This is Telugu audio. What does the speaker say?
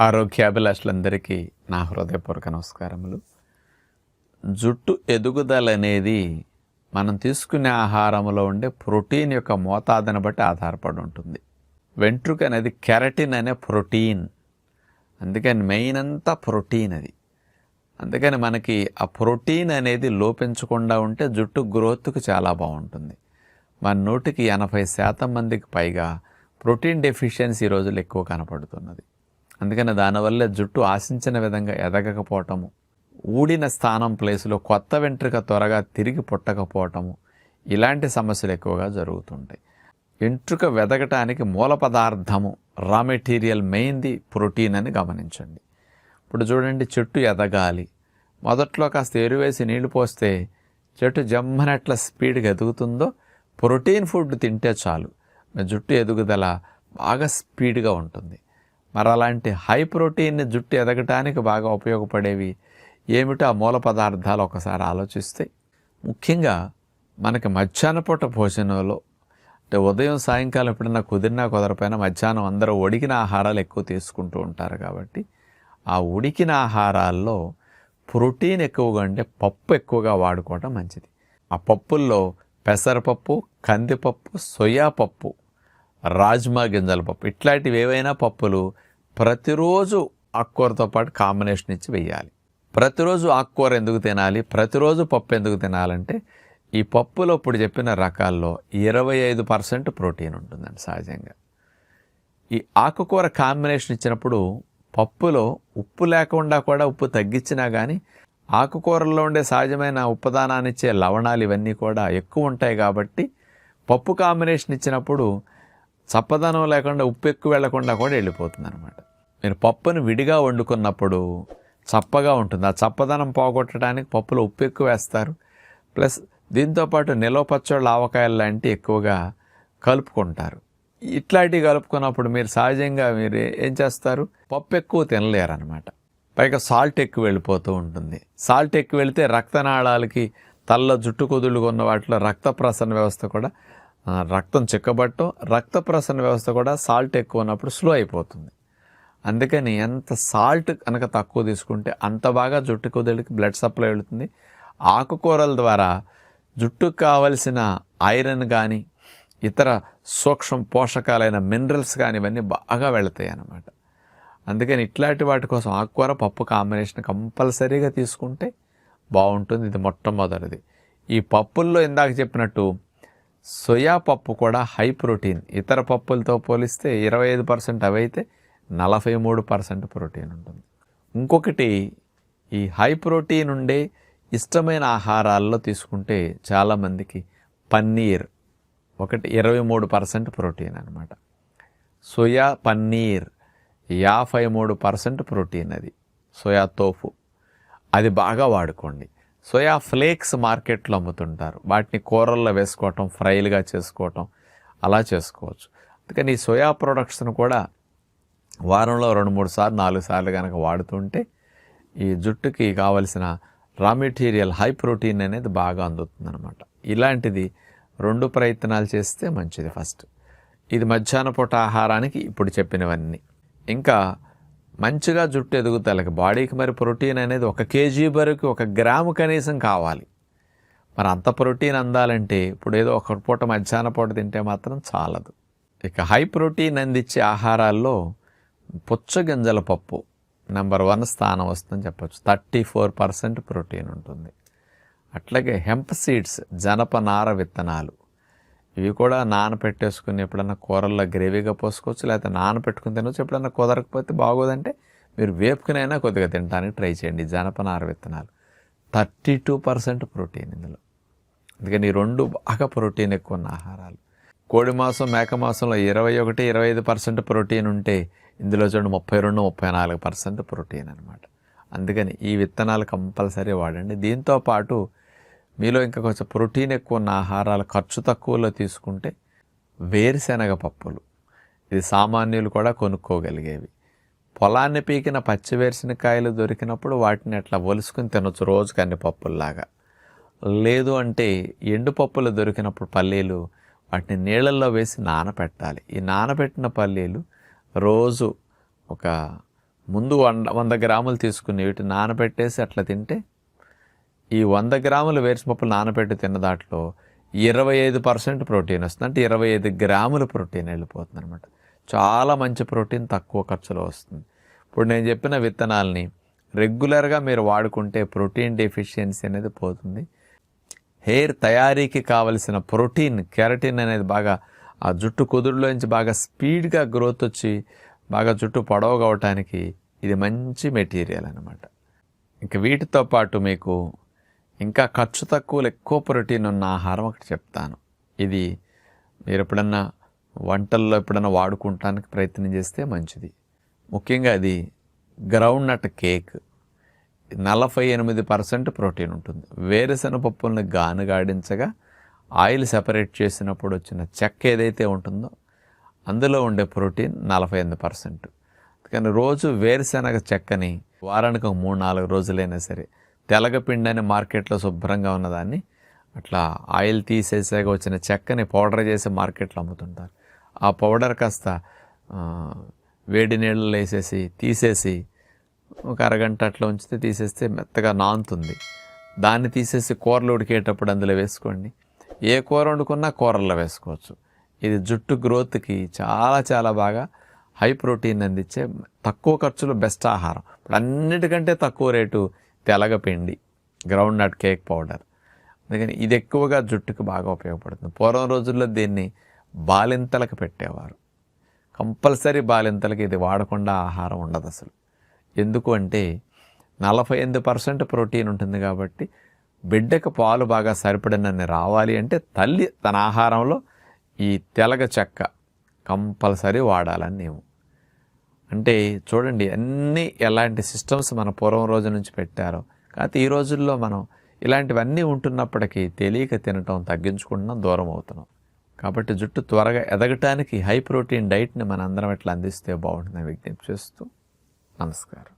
ఆరోగ్యాభిలాషులందరికీ నా హృదయపూర్వక నమస్కారములు. జుట్టు ఎదుగుదల అనేది మనం తీసుకునే ఆహారంలో ఉండే ప్రోటీన్ యొక్క మోతాదుని బట్టి ఆధారపడి ఉంటుంది. వెంట్రుక అనేది కెరటిన్ అనే ప్రోటీన్. అందుకని మెయిన్ అంతా ప్రోటీన్ అది. అందుకని మనకి ఆ ప్రోటీన్ అనేది లోపించకుండా ఉంటే జుట్టు గ్రోత్కి చాలా బాగుంటుంది. మన నూటికి ఎనభై శాతం మందికి పైగా ప్రోటీన్ డెఫిషియన్సీ ఈ రోజులు ఎక్కువ కనపడుతున్నది. అందుకని దానివల్ల జుట్టు ఆశించిన విధంగా ఎదగకపోవటము ఊడిన స్థానం ప్లేస్లో కొత్త వెంట్రుక త్వరగా తిరిగి పుట్టకపోవటము ఇలాంటి సమస్యలు ఎక్కువగా జరుగుతుంటాయి. వెంట్రుక వెదగటానికి మూల పదార్థము రా మెటీరియల్ మెయిన్ది ప్రోటీన్ అని గమనించండి. ఇప్పుడు చూడండి చెట్టు ఎదగాలి. మొదట్లో కాస్త ఎరువేసి నీళ్ళు పోస్తే చెట్టు జమ్మనట్ల స్పీడ్గా ఎదుగుతుందో ప్రోటీన్ ఫుడ్ తింటే చాలు. జుట్టు ఎదుగుదల బాగా స్పీడ్గా ఉంటుంది. మరి అలాంటి హై ప్రోటీన్ జుట్టు ఎదగటానికి బాగా ఉపయోగపడేవి ఏమిటో ఆ మూల పదార్థాలు ఒకసారి ఆలోచిస్తే ముఖ్యంగా మనకి మధ్యాహ్న పూట భోజనంలో అంటే ఉదయం సాయంకాలం ఎప్పుడన్నా కుదిరినా కుదరపోయినా మధ్యాహ్నం అందరూ ఉడికిన ఆహారాలు ఎక్కువ తీసుకుంటూ ఉంటారు కాబట్టి ఆ ఉడికిన ఆహారాల్లో ప్రోటీన్ ఎక్కువగా అంటే పప్పు ఎక్కువగా వాడుకోవడం మంచిది. ఆ పప్పుల్లో పెసరపప్పు కందిపప్పు సోయా పప్పు రాజ్మా గింజల పప్పు. ఇట్లాంటివి ఏవైనా పప్పులు ప్రతిరోజు ఆకుకూరతో పాటు కాంబినేషన్ ఇచ్చి వేయాలి ప్రతిరోజు ఆకుకూర ఎందుకు తినాలి? ప్రతిరోజు పప్పు ఎందుకు తినాలంటే ఈ పప్పులో ఇప్పుడు చెప్పిన రకాల్లో ఇరవై ఐదు పర్సెంట్ ప్రోటీన్ ఉంటుందండి సహజంగా. ఈ ఆకుకూర కాంబినేషన్ ఇచ్చినప్పుడు పప్పులో ఉప్పు లేకుండా కూడా ఉప్పు తగ్గించినా కానీ ఆకుకూరల్లో ఉండే సహజమైన ఉపదానాన్నిచ్చే లవణాలు ఇవన్నీ కూడా ఎక్కువ ఉంటాయి కాబట్టి పప్పు కాంబినేషన్ ఇచ్చినప్పుడు చప్పదనం లేకుండా ఉప్పు ఎక్కువ వెళ్ళకుండా కూడా వెళ్ళిపోతుంది అనమాట మీరు పప్పును విడిగా వండుకున్నప్పుడు చప్పగా ఉంటుంది. ఆ చప్పదనం పోగొట్టడానికి పప్పులో ఉప్పు ఎక్కువ వేస్తారు. ప్లస్ దీంతోపాటు నిలవ పచ్చళ్ళు ఆవకాయలు లాంటివి ఎక్కువగా కలుపుకుంటారు. ఇట్లాంటివి కలుపుకున్నప్పుడు మీరు సహజంగా మీరు ఏం చేస్తారు? పప్పు ఎక్కువ తినలేరు అనమాట పైగా సాల్ట్ ఎక్కువ వెళ్ళిపోతూ ఉంటుంది. సాల్ట్ ఎక్కువ వెళితే రక్తనాళాలకి తల్ల జుట్టు కుదులుగా ఉన్న వాటిలో రక్త ప్రసరణ వ్యవస్థ కూడా రక్తం చిక్కబట్టం రక్త ప్రసరణ వ్యవస్థ కూడా సాల్ట్ ఎక్కువ ఉన్నప్పుడు స్లో అయిపోతుంది. అందుకని ఎంత సాల్ట్ కనుక తక్కువ తీసుకుంటే అంత బాగా జుట్టు కుదలికి బ్లడ్ సప్లై వెళుతుంది. ఆకుకూరల ద్వారా జుట్టుకు కావలసిన ఐరన్ కానీ ఇతర సూక్ష్మ పోషకాలైన మినరల్స్ కానీ ఇవన్నీ బాగా వెళతాయి అన్నమాట. అందుకని ఇట్లాంటి వాటి కోసం ఆకుకూర పప్పు కాంబినేషన్ కంపల్సరీగా తీసుకుంటే బాగుంటుంది. ఇది మొట్టమొదటిది. ఈ పప్పుల్లో ఇందాక చెప్పినట్టు సోయా పప్పు కూడా హై ప్రోటీన్. ఇతర పప్పులతో పోలిస్తే ఇరవై ఐదు పర్సెంట్ అవైతే నలభై మూడు పర్సెంట్ ప్రోటీన్ ఉంటుంది. ఇంకొకటి ఈ హై ప్రోటీన్ ఉండే ఇష్టమైన ఆహారాల్లో తీసుకుంటే చాలామందికి పన్నీర్ ఒకటి ఇరవై మూడు పర్సెంట్ ప్రోటీన్ అనమాట సోయా పన్నీర్ యాభై మూడు పర్సెంట్ ప్రోటీన్ అది. Soya tofu. అది బాగా వాడుకోండి. సోయా ఫ్లేక్స్ మార్కెట్లో అమ్ముతుంటారు. వాటిని కూరల్లో వేసుకోవటం ఫ్రైలుగా చేసుకోవటం అలా చేసుకోవచ్చు. అందుకని ఈ సోయా ప్రొడక్ట్స్ను కూడా వారంలో రెండు మూడు సార్లు నాలుగు సార్లు కనుక వాడుతుంటే ఈ జుట్టుకి కావలసిన రా మెటీరియల్ హై ప్రోటీన్ అనేది బాగా అందుతుందన్నమాట. ఇలాంటిది రెండు ప్రయత్నాలు చేస్తే మంచిది ఫస్ట్. ఇది మధ్యాహ్న పూట ఆహారానికి ఇప్పుడు చెప్పినవన్నీ. ఇంకా మంచిగా జుట్టు ఎదుగుదలకి బాడీకి మరి ప్రోటీన్ అనేది ఒక కేజీ వరకు ఒక గ్రాము కనీసం కావాలి. మరి అంత ప్రోటీన్ అందాలంటే ఇప్పుడు ఏదో ఒక పూట మధ్యాహ్న పూట తింటే మాత్రం చాలదు. ఇక హై ప్రోటీన్ అందించే ఆహారాల్లో పుచ్చగింజల పప్పు నెంబర్ వన్ స్థానం వస్తుందని చెప్పొచ్చు. థర్టీ ఫోర్ పర్సెంట్ ప్రోటీన్ ఉంటుంది. అట్లాగే హెంప్ సీడ్స్ జనపనార విత్తనాలు. ఇవి కూడా నానపెట్టేసుకుని ఎప్పుడన్నా కూరల్లో గ్రేవీగా పోసుకోవచ్చు లేకపోతే నానపెట్టుకుని తినవచ్చు ఎప్పుడన్నా కుదరకపోతే బాగోదంటే మీరు వేపుకునైనా కొద్దిగా తినడానికి ట్రై చేయండి. జనపనార విత్తనాలు. థర్టీ టూ పర్సెంట్ ప్రోటీన్ ఇందులో. అందుకని ఈ రెండు బాగా ప్రోటీన్ ఎక్కువ ఉన్న ఆహారాలు. కోడి మాంసం మేక మాంసంలో ఇరవై ఒకటి ఇరవై ఐదు పర్సెంట్ ప్రోటీన్ ఉంటే ఇందులో చూడండి ముప్పై రెండు ముప్పై నాలుగు పర్సెంట్ ప్రోటీన్ అనమాట అందుకని ఈ విత్తనాలు కంపల్సరీ వాడండి. దీంతో పాటు మీలో ఇంకా కొంచెం ప్రోటీన్ ఎక్కువ ఉన్న ఆహారాలు ఖర్చు తక్కువలో తీసుకుంటే వేరుశెనగ పప్పులు. ఇది సామాన్యులు కూడా కొనుక్కోగలిగేవి. పొలాన్ని పీకిన పచ్చి వేరుశనకాయలు దొరికినప్పుడు వాటిని అట్లా ఒలుసుకుని తినొచ్చు రోజుకి అన్ని పప్పుల్లాగా. లేదు అంటే ఎండు పప్పులు దొరికినప్పుడు పల్లీలు వాటిని నీళ్ళల్లో వేసి నానబెట్టాలి ఈ నానబెట్టిన పల్లీలు రోజు ఒక ముందు వంద వంద గ్రాములు తీసుకుని వీటిని నానబెట్టేసి అట్లా తింటే ఈ వంద గ్రాములు వేరుసపప్పులు నానబెట్టి తిన్న దాంట్లో ఇరవై ఐదు పర్సెంట్ ప్రోటీన్ వస్తుంది. అంటే ఇరవై ఐదు గ్రాముల ప్రోటీన్ వెళ్ళిపోతుంది అనమాట చాలా మంచి ప్రోటీన్ తక్కువ ఖర్చులో వస్తుంది. ఇప్పుడు నేను చెప్పిన విత్తనాలని రెగ్యులర్గా మీరు వాడుకుంటే ప్రోటీన్ డెఫిషియన్సీ అనేది పోతుంది. హెయిర్ తయారీకి కావలసిన ప్రోటీన్ కెరటిన్ అనేది బాగా ఆ జుట్టు కుదురులోంచి బాగా స్పీడ్గా గ్రోత్ వచ్చి బాగా జుట్టు పొడవుగా అవటానికి ఇది మంచి మెటీరియల్ అనమాట ఇంకా వీటితో పాటు మీకు ఇంకా ఖర్చు తక్కువలో ఎక్కువ ప్రోటీన్ ఉన్న ఆహారం ఒకటి చెప్తాను. ఇది మీరు ఎప్పుడన్నా వంటల్లో ఎప్పుడన్నా వాడుకుంటానికి ప్రయత్నం చేస్తే మంచిది. ముఖ్యంగా అది గ్రౌండ్ నట్ కేక్ నలభై ఎనిమిది పర్సెంట్ ప్రోటీన్ ఉంటుంది. వేరుశెనగ పప్పుల్ని గానుగాడించగా ఆయిల్ సెపరేట్ చేసినప్పుడు వచ్చిన చెక్క ఏదైతే ఉంటుందో అందులో ఉండే ప్రోటీన్ నలభై ఎనిమిది పర్సెంట్. కానీ రోజు వేరుశెనగ చెక్కని వారానికి ఒక మూడు నాలుగు రోజులైనా సరే తెలగపిండి అని మార్కెట్లో శుభ్రంగా ఉన్నదాన్ని అట్లా ఆయిల్ తీసేసాక వచ్చిన చెక్కని పౌడర్ చేసి మార్కెట్లో అమ్ముతుంటారు. ఆ పౌడర్ కాస్త వేడి నీళ్ళలో వేసేసి తీసేసి ఒక అరగంట అట్లా ఉంచితే తీసేస్తే మెత్తగా నానుతుంది. దాన్ని తీసేసి కూరలు ఉడికేటప్పుడు అందులో వేసుకోండి. ఏ కూర వండుకున్నా కూరల్లో వేసుకోవచ్చు. ఇది జుట్టు గ్రోత్కి చాలా చాలా బాగా హై ప్రోటీన్ అందించే తక్కువ ఖర్చులో బెస్ట్ ఆహారం. ఇప్పుడు అన్నిటికంటే తక్కువ రేటు తెలగపిండి గ్రౌండ్ నట్ కేక్ పౌడర్ అందుకని ఇది ఎక్కువగా జుట్టుకు బాగా ఉపయోగపడుతుంది. పూర్వం రోజుల్లో దీన్ని బాలింతలకు పెట్టేవారు. కంపల్సరీ బాలింతలకి ఇది వాడకుండా ఆహారం ఉండదు అసలు. ఎందుకు అంటే నలభై ఎనిమిది పర్సెంట్ ప్రోటీన్ ఉంటుంది కాబట్టి బిడ్డకు పాలు బాగా సరిపడినన్ని రావాలి అంటే తల్లి తన ఆహారంలో ఈ తెలగ చెక్క కంపల్సరీ వాడాలని నియమం అంటే చూడండి అన్నీ ఎలాంటి సిస్టమ్స్ మన పూర్వం రోజు నుంచి పెట్టారో కాకపోతే ఈ రోజుల్లో మనం ఇలాంటివన్నీ ఉంటున్నప్పటికీ తెలియక తినటం తగ్గించుకుంటున్నాం దూరం అవుతున్నాం. కాబట్టి జుట్టు త్వరగా ఎదగటానికి హై ప్రోటీన్ డైట్ని మన అందరం ఎట్లా అందిస్తే బాగుంటుందని విజ్ఞప్తి చేస్తూ నమస్కారం.